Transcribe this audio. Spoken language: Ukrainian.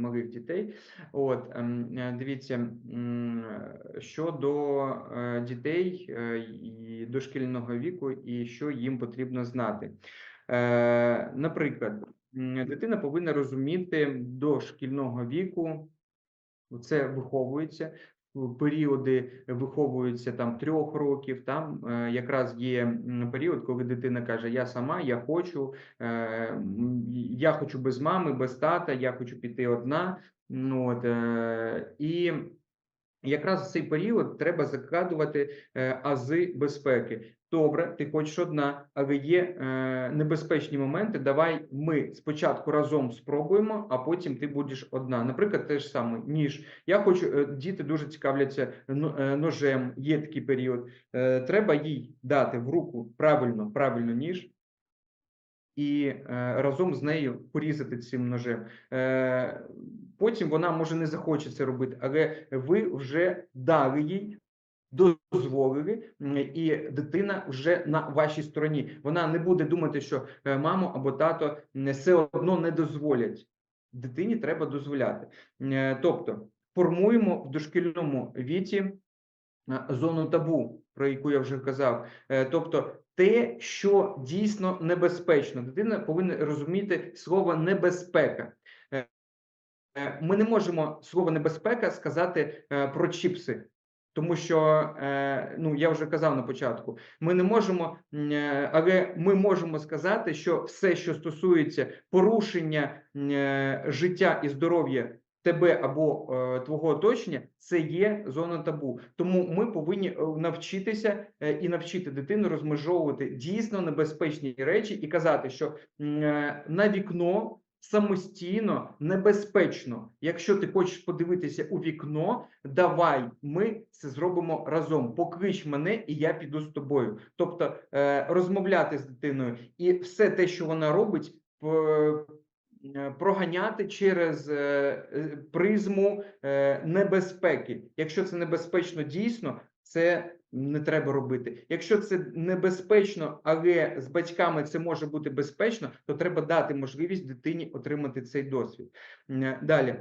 малих дітей. От ем, е, дивіться щодо е, дітей е, і дошкільного віку, і що їм потрібно знати. Наприклад, дитина повинна розуміти до шкільного віку, це виховується. Періоди виховуються там трьох років. Там е, якраз є період, коли дитина каже: Я сама, я хочу, е, я хочу без мами, без тата, я хочу піти одна. Ну от е, і якраз в цей період треба закладувати е, ази безпеки. Добре, ти хочеш одна, але є е, небезпечні моменти. Давай ми спочатку разом спробуємо, а потім ти будеш одна. Наприклад, те ж саме ніж. Я хочу, е, діти дуже цікавляться е, ножем. Є такий період. Е, треба їй дати в руку правильно, правильно ніж. І е, разом з нею порізати цим ножем. Е, потім вона може не захоче це робити, але ви вже дали їй дозволили, і дитина вже на вашій стороні. Вона не буде думати, що е, мамо або тато все одно не дозволять. Дитині треба дозволяти. Тобто формуємо в дошкільному віці зону табу, про яку я вже казав. Е, Тобто, те, що дійсно небезпечно, дитина повинна розуміти слово небезпека. Е, е, Ми не можемо слово небезпека сказати е, про чіпси. Тому що е, ну я вже казав на початку, ми не можемо, е, але ми можемо сказати, що все, що стосується порушення е, життя і здоров'я тебе або е, твого оточення, це є зона табу. Тому ми повинні е, навчитися е, і навчити дитину розмежовувати дійсно небезпечні речі і казати, що е, на вікно самостійно небезпечно. Якщо ти хочеш подивитися у вікно, давай ми це зробимо разом. Поклич мене, і я піду з тобою. Тобто е, розмовляти з дитиною і все те, що вона робить, проганяти через е, е, призму е, небезпеки. Якщо це небезпечно дійсно, це не треба робити. Якщо це небезпечно, але з батьками це може бути безпечно, то треба дати можливість дитині отримати цей досвід. Далі.